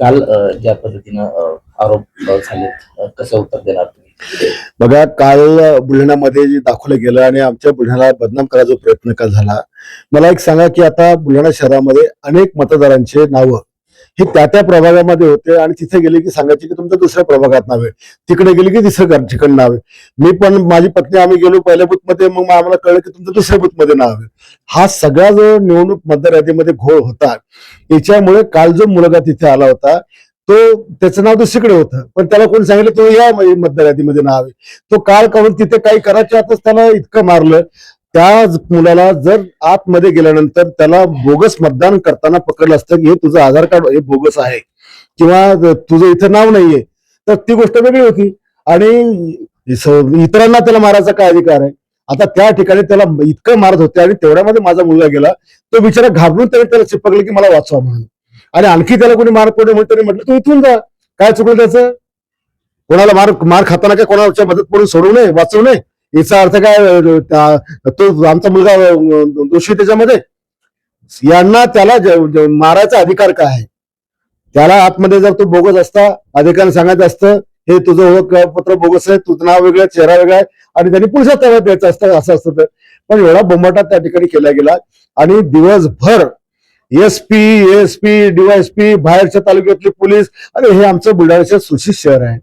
काल ज्या पद्धतीनं आरोप झालेत कसं उत्तर देणार तुम्ही? बघा काल बुलढाण्यामध्ये जे दाखवलं गेलं आणि आमच्या बुलढाण्याला बदनाम करायचा प्रयत्न का झाला मला एक सांगा की आता बुलढाणा शहरामध्ये अनेक मतदारांचे नावं हे त्या त्या प्रभागामध्ये होते आणि तिथे गेले की सांगायचे की तुमचं दुसऱ्या प्रभागात नाव आहे तिकडे गेले की तिसरं ठिकाणी नाव आहे. मी पण माझी पत्नी आम्ही गेलो पहिल्या बुथमध्ये मग आम्हाला कळलं की तुमचं दुसऱ्या बुथमध्ये नाव आहे. हा सगळा जो निवडणूक मतदार यादीमध्ये घोळ होता याच्यामुळे काल जो मुलगा तिथे आला होता तो त्याचं नाव दुसरीकडे होतं पण त्याला कोणी सांगितलं तो या मतदार यादीमध्ये नाव आहे. तो काल काढून तिथे काही करायच्या आतच त्याला इतकं मारलं. त्या मुलाला जर आतमध्ये गेल्यानंतर त्याला बोगस मतदान करताना पकडलं असतं की हे तुझं आधार कार्ड हे बोगस आहे किंवा तुझं इथं नाव नाहीये तर ती गोष्ट वेगळी होती. आणि इतरांना त्याला मारायचा काय अधिकार आहे? आता त्या ठिकाणी त्याला इतकं मारत होते आणि तेवढ्यामध्ये माझा मुलगा गेला. तो बिचारा घाबरून त्याने त्याला चिपकलं की मला वाचवा म्हणून. आणि आणखी त्याला कोणी मार पडले म्हणून त्याने म्हटलं तू इथून जा. काय चुकलं त्याचं? कोणाला मार मार खाताना काय कोणाच्या मदत पडून सोडू नये वाचवू नये? याचा अर्थ काय तो आमचा मुलगा दोषी त्याच्यामध्ये. यांना त्याला मारायचा अधिकार काय आहे? त्याला आतमध्ये जर तो बोगस असता अधिकार सांगायचं असतं हे तुझं ओळखपत्र बोगस आहे तुझं नाव वेगळं आहे, चेहरा वेगळा आहे आणि त्यांनी पुढच्या ताब्यात द्यायचं असतं असं असतं तर. पण एवढा बोंबाटा त्या ठिकाणी केला गेला आणि दिवसभर S P S P DYSP बाहेरच्या तालुक्यातले पोलीस आणि हे आमचं बुलढाण्याचं सुशित शहर आहे.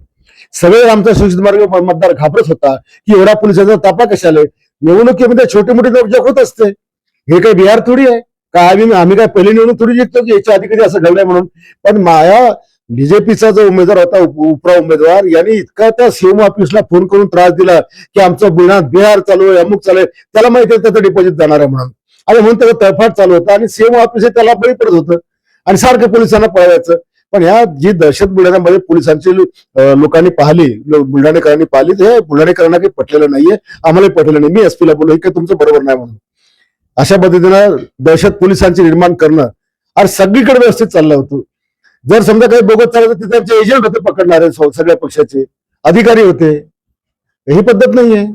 सगळे आमचा सुशित मार्ग मतदार घाबरत होता की एवढा पोलिसांचा तापा कशाला निवडणुकीमध्ये छोटी मोठी नोकझोक होत असते. हे काही बिहार थोडी आहे. का आम्ही आम्ही काय पहिली निवडणूक थोडी जिंकतो की याच्या आधी कधी असं घडलंय म्हणून. पण माया बीजेपीचा जो उमेदवार होता उप- उपरा उमेदवार यांनी इतका त्या सीएम ऑफिसला फोन करून त्रास दिला की आमचं बिना बिहार चालू आहे अमुक चालू आहे. त्याला माहिती आहे त्याचं डिपॉझिट जाणार आहे म्हणून. आणि म्हणून त्याचा तळफाट चालू होता आणि सीएम ऑफिस हे त्याला बळी पडत होतं. आणि सारखं पोलिसांना पळवायचं. पण ह्या जी दहशत बुलढाण्यामध्ये पोलिसांची लोकांनी पाहिली बुलढाणेकरांनी पाहिली हे बुलढाणेकरांना काही पटलेलं नाहीये आम्हाला पटलेलं नाही. मी एसपीला बोललो हे काही तुमचं बरोबर नाही म्हणून. अशा पद्धतीनं दहशत पोलिसांची निर्माण करणं आणि सगळीकडे व्यवस्थित चाललं होतं. जर समजा काही बोगत चाललं तर तिथे आमचे एजंट होते पकडणारे सगळ्या पक्षाचे. अधिकारी होते. ही पद्धत नाहीये.